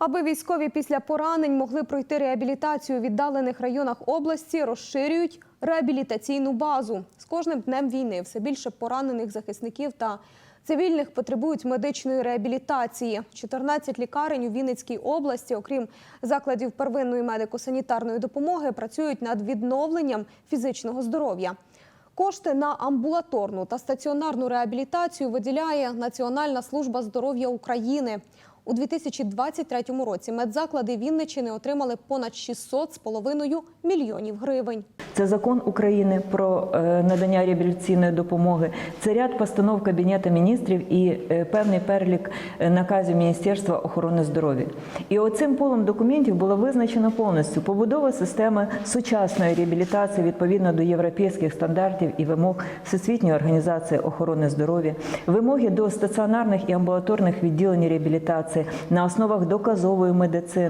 Аби військові після поранень могли пройти реабілітацію у віддалених районах області, розширюють реабілітаційну базу. З кожним днем війни все більше поранених захисників та цивільних потребують медичної реабілітації. 14 лікарень у Вінницькій області, окрім закладів первинної медико-санітарної допомоги, працюють над відновленням фізичного здоров'я. Кошти на амбулаторну та стаціонарну реабілітацію виділяє Національна служба здоров'я України. У 2023 році медзаклади Вінничини отримали понад 600,5 мільйонів гривень. Це закон України про е, надання реабілітаційної допомоги. Це ряд постанов Кабінету міністрів і е, певний перелік е, наказів Міністерства охорони здоров'я. І оцим полем документів було визначено повністю побудова системи сучасної реабілітації відповідно до європейських стандартів і вимог Всесвітньої організації охорони здоров'я, вимоги до стаціонарних і амбулаторних відділень реабілітації на основах доказової медицини.